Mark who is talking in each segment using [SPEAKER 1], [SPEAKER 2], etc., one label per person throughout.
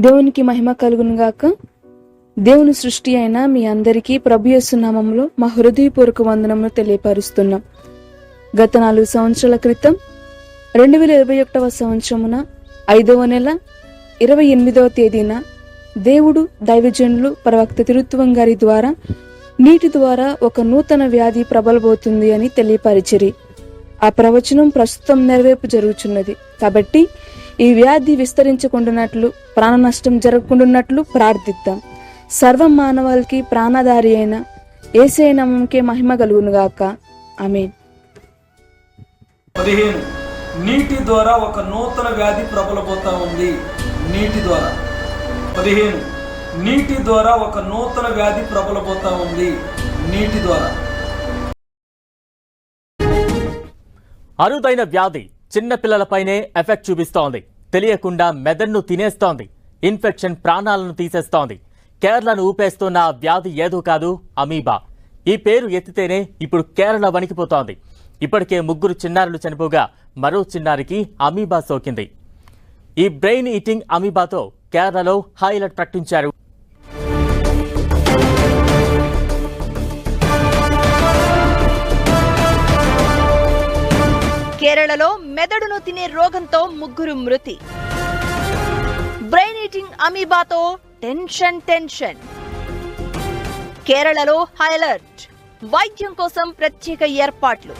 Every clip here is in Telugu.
[SPEAKER 1] దేవునికి మహిమ కలుగునుగాక దేవుని సృష్టి అయిన మీ అందరికీ ప్రభు యేసు మా హృదయపూర్వక వందనములు తెలియపరుస్తున్నాం. గత నాలుగు సంవత్సరాల క్రితం రెండు వేల ఇరవై ఒకటవ సంవత్సరమున ఐదవ నెల ఇరవై ఎనిమిదవ తేదీన దేవుడు దైవజనులు ప్రవక్త తిరుత్వం గారి ద్వారా నీటి ద్వారా ఒక నూతన వ్యాధి ప్రబలబోతుంది అని తెలియపరిచిరి. ఆ ప్రవచనం ప్రస్తుతం నెరవేర్పు జరుగుచున్నది. కాబట్టి ఈ వ్యాధి విస్తరించకుండానట్లు ప్రాణ నష్టం జరగకుండానట్లు ప్రార్థిద్దాం. సర్వ మానవాళికి ప్రాణధారి అయిన ఏసే నామంకే మహిమ కలుగునుగాక ఆమేన్.
[SPEAKER 2] పదిహేను. నీటి ద్వారా ఒక నూతన వ్యాధి ప్రబలబోతా ఉంది. నీటి ద్వారా. పదిహేను. నీటి ద్వారా ఒక నూతన వ్యాధి ప్రబలబోతా ఉంది. నీటి ద్వారా.
[SPEAKER 3] అరుదైన వ్యాధి చిన్న పిల్లలపైనే ఎఫెక్ట్ చూపిస్తోంది. తెలియకుండా మెదడును తినేస్తోంది. ఇన్ఫెక్షన్ ప్రాణాలను తీసేస్తోంది. కేరళను ఊపేస్తున్న వ్యాధి ఏదో కాదు అమీబా. ఈ పేరు ఎత్తితేనే ఇప్పుడు కేరళ వణికిపోతోంది. ఇప్పటికే ముగ్గురు చిన్నారులు చనిపోగా మరో చిన్నారికి అమీబా సోకింది. ఈ బ్రెయిన్ ఈటింగ్ అమీబాతో కేరళలో హై అలర్ట్ ప్రకటించారు.
[SPEAKER 4] కేరళలో మెదడును తినే రోగంతో ముగ్గురు మృతి. బ్రెయిన్ ఈటింగ్ అమీబాతో టెన్షన్ టెన్షన్. కేరళలో హైలర్ట్ వైద్యం కోసం ప్రత్యేక ఏర్పాట్లు.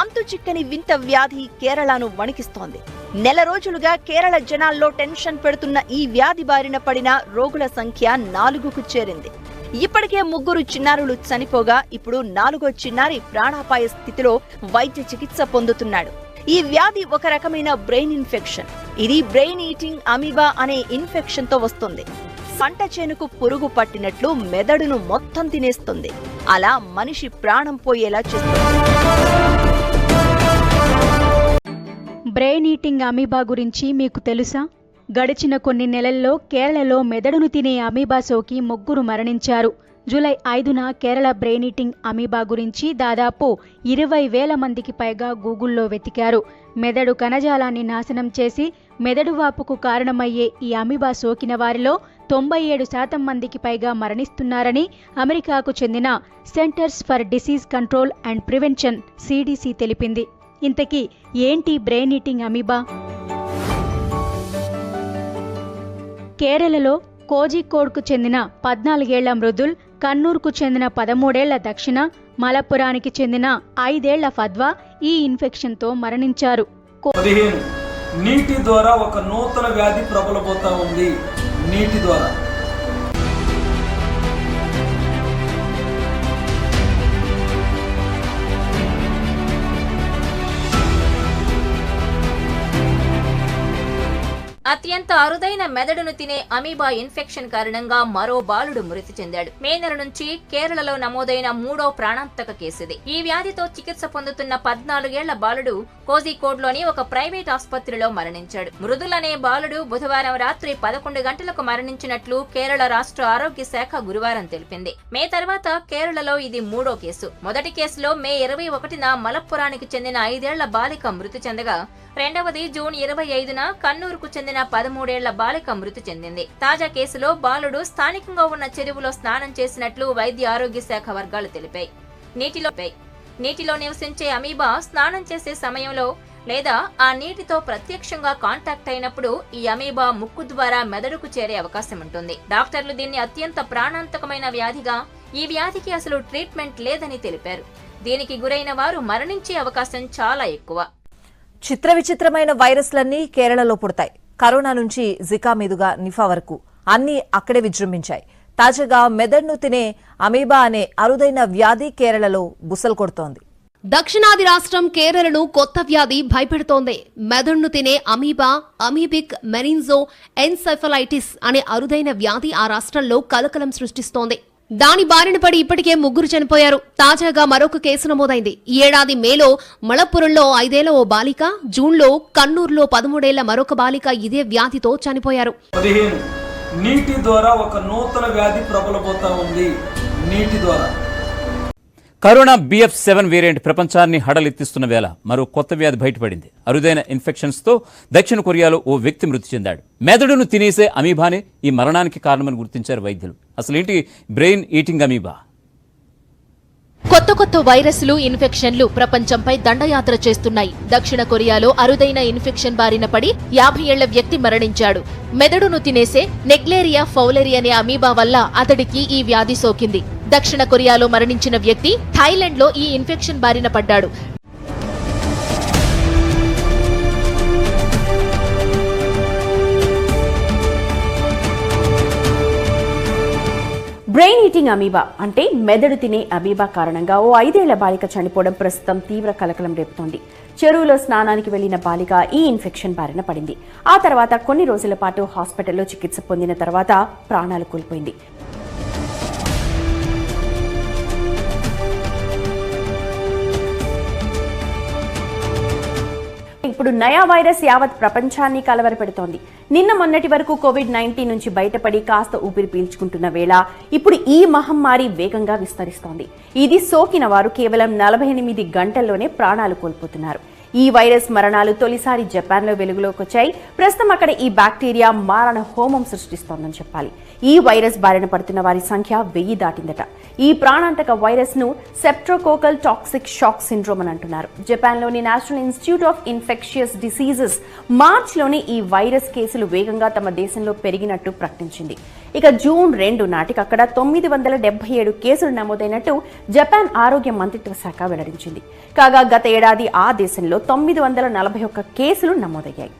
[SPEAKER 4] అంతు చిక్కని వింత వ్యాధి కేరళను వణికిస్తోంది. నెల రోజులుగా కేరళ జనాల్లో టెన్షన్ పెడుతున్న ఈ వ్యాధి బారిన పడిన రోగుల సంఖ్య నాలుగుకు చేరింది. ఇప్పటికే ముగ్గురు చిన్నారులు చనిపోగా ఇప్పుడు నాలుగో చిన్నారి ప్రాణాపాయ స్థితిలో వైద్య చికిత్స పొందుతున్నాడు. ఈ వ్యాధి ఒక రకమైన బ్రెయిన్ ఇన్ఫెక్షన్. ఇది బ్రెయిన్ ఈటింగ్ అమీబా అనే ఇన్ఫెక్షన్తో వస్తుంది. పంట చేనుకు పురుగు పట్టినట్లు మెదడును మొత్తం తినేస్తుంది. అలా మనిషి ప్రాణం పోయేలా చేస్తుంది.
[SPEAKER 5] బ్రెయిన్ ఈటింగ్ అమీబా గురించి మీకు తెలుసా? గడిచిన కొన్ని నెలల్లో కేరళలో మెదడును తినే అమీబా సోకి ముగ్గురు మరణించారు. జూలై ఐదున కేరళ బ్రెయిన్ ఈటింగ్ అమీబా గురించి దాదాపు ఇరవై వేల మందికి పైగా గూగుల్లో వెతికారు. మెదడు కణజాలాన్ని నాశనం చేసి మెదడు వాపుకు కారణమయ్యే ఈ అమీబా సోకిన వారిలో తొంభై ఏడు శాతం మందికి పైగా మరణిస్తున్నారని అమెరికాకు చెందిన Centers for Disease Control and Prevention CDC తెలిపింది. ఇంతకీ ఏంటి బ్రెయిన్ ఈటింగ్ అమీబా? కేరళలో కోజికోడ్కు చెందిన పద్నాలుగేళ్ళ మృదుల్ కన్నూర్కు చెందిన పదమూడేళ్ళ దక్షిణ మలప్పురానికి చెందిన ఐదేళ్ళ ఫద్వా ఈ ఇన్ఫెక్షన్తో మరణించారు.
[SPEAKER 2] నీటి ద్వారా ఒక నూతన వ్యాధి ప్రబలబోతా ఉంది. నీటి ద్వారా.
[SPEAKER 6] అత్యంత అరుదైన మెదడును తినే అమీబా ఇన్ఫెక్షన్ కారణంగా మరో బాలుడు మృతి చెందాడు. మే నెల నుంచి కేరళలో నమోదైన మూడో ప్రాణాంతక కేసుది. ఈ వ్యాధితో చికిత్స పొందుతున్న పద్నాలుగేళ్ళ బాలుడు కోజికోడ్లోని ఒక ప్రైవేట్ ఆసుపత్రిలో మరణించాడు. మృదులనే బాలుడు బుధవారం రాత్రి పదకొండు గంటలకు మరణించినట్లు కేరళ రాష్ట్ర ఆరోగ్య శాఖ గురువారం తెలిపింది. మే తర్వాత కేరళలో ఇది మూడో కేసు. మొదటి కేసులో మే ఇరవై ఒకటిన మలప్పురానికి చెందిన ఐదేళ్ళ బాలిక మృతి చెందగా రెండవది జూన్ ఇరవై ఐదున కన్నూరుకు చెందిన పదమూడేళ్ళ బాలిక మృతి చెందింది. తాజా కేసులో బాలుడు స్థానికంగా ఉన్న చెరువులో స్నానం చేసినట్లు వైద్య ఆరోగ్య శాఖ వర్గాలు తెలిపాయి. నీటిలో నీటిలో నివసించే అమీబా స్నానం చేసే సమయంలో లేదా ఆ నీటితో ప్రత్యక్షంగా కాంటాక్ట్ అయినప్పుడు ఈ అమీబా ముక్కు ద్వారా మెదడుకు చేరే అవకాశం ఉంటుంది. డాక్టర్లు దీన్ని అత్యంత ప్రాణాంతకమైన వ్యాధిగా ఈ వ్యాధికి అసలు ట్రీట్మెంట్ లేదని తెలిపారు. దీనికి గురైన వారు మరణించే అవకాశం చాలా ఎక్కువ.
[SPEAKER 7] చిత్ర విచిత్రమైన వైరస్లన్నీ కేరళలో పుడతాయి. కరోనా నుంచి జికా మీదుగా నిఫా వరకు. అన్నీ అక్కడే విజృంభించాయి. తాజాగా మెదడును తినే అమీబా అనే అరుదైన వ్యాధి కేరళలో బుసలు కొడుతోంది.
[SPEAKER 8] దక్షిణాది రాష్ట్రం కేరళను కొత్త వ్యాధి భయపెడుతోంది. మెదడును తినే అమీబా అమీబిక్ మెనిన్జో ఎన్సెఫలైటిస్ అనే అరుదైన వ్యాధి ఆ రాష్ట్రంలో కలకలం సృష్టిస్తోంది. దాని బారిన పడి ఇప్పటికే ముగ్గురు చనిపోయారు. తాజాగా మరొక కేసు నమోదైంది. ఈ ఏడాది మేలో మళప్పురంలో ఐదేళ్ళ ఓ బాలిక జూన్లో కన్నూరులో పదమూడేళ్ళ మరొక బాలిక ఇదే వ్యాధితో చనిపోయారు.
[SPEAKER 2] నీటి ద్వారా ఒక నూతన వ్యాధి ప్రబలబోతా ఉంది. నీటి ద్వారా.
[SPEAKER 9] కరోనా బిఎఫ్ సెవెన్ వేరియంట్ ప్రపంచాన్ని హడలెత్తిస్తున్న వేళ మరో కొత్త వ్యాధి బయటపడింది. అరుదైన ఇన్ఫెక్షన్స్తో దక్షిణ కొరియాలో ఓ వ్యక్తి మృతి చెందాడు. మెదడును తినేసే అమీబానే ఈ మరణానికి కారణమని గుర్తించారు వైద్యులు. అసలేంటి బ్రెయిన్ ఈటింగ్ అమీబా?
[SPEAKER 10] కొత్త కొత్త వైరస్లు ఇన్ఫెక్షన్లు ప్రపంచంపై దండయాత్ర చేస్తున్నాయి. దక్షిణ కొరియాలో అరుదైన ఇన్ఫెక్షన్ బారిన పడి యాభై ఏళ్ళ వ్యక్తి మరణించాడు. మెదడును తినేసే నెగ్లేరియా ఫౌలెరి అనే అమీబా వల్ల అతడికి ఈ వ్యాధి సోకింది. దక్షిణ కొరియాలో మరణించిన వ్యక్తి థాయిలాండ్లో ఈ ఇన్ఫెక్షన్ బారిన పడ్డాడు.
[SPEAKER 11] బ్రెయిన్ ఈటింగ్ అమీబా అంటే మెదడు తినే అమీబా కారణంగా ఓ ఐదేళ్ళ బాలిక చనిపోవడం ప్రస్తుతం తీవ్ర కలకలం రేపుతోంది. చెరువులో స్నానానికి వెళ్ళిన బాలిక ఈ ఇన్ఫెక్షన్ బారిన పడింది. ఆ తర్వాత కొన్ని రోజుల పాటు హాస్పిటల్లో చికిత్స పొందిన తర్వాత ప్రాణాలు కోల్పోయింది. ఇప్పుడు నయా వైరస్ యావత్ ప్రపంచాన్ని కలవరపెడుతోంది. నిన్న మొన్నటి వరకు కోవిడ్ నైన్టీన్ నుంచి బయటపడి కాస్త ఊపిరి పీల్చుకుంటున్న వేళ ఇప్పుడు ఈ మహమ్మారి వేగంగా విస్తరిస్తోంది. ఇది సోకిన వారు కేవలం నలభై ఎనిమిది గంటల్లోనే ప్రాణాలు కోల్పోతున్నారు. ఈ వైరస్ మరణాలు తొలిసారి జపాన్లో వెలుగులోకి వచ్చాయి ప్రస్తుతం అక్కడ ఈ బ్యాక్టీరియా మారణ హోమం సృష్టిస్తోందని చెప్పాలి. ఈ వైరస్ బారిన పడుతున్న వారి సంఖ్య వెయ్యి దాటిందట. ఈ ప్రాణాంతక వైరస్ను సెప్ట్రోకోకల్ టాక్సిక్ షాక్ సిండ్రోమ్ అని అంటున్నారు. జపాన్లోని National Institute of Infectious Diseases మార్చిలోనే ఈ వైరస్ కేసులు వేగంగా తమ దేశంలో పెరిగినట్టు ప్రకటించింది. ఇక జూన్ రెండు నాటికి అక్కడ తొమ్మిది వందల డెబ్బై ఏడు కేసులు నమోదైనట్టు జపాన్ ఆరోగ్య మంత్రిత్వ శాఖ వెల్లడించింది. కాగా గత ఏడాది ఆ దేశంలో తొమ్మిది వందల నలభై ఒక్క కేసులు నమోదయ్యాయి.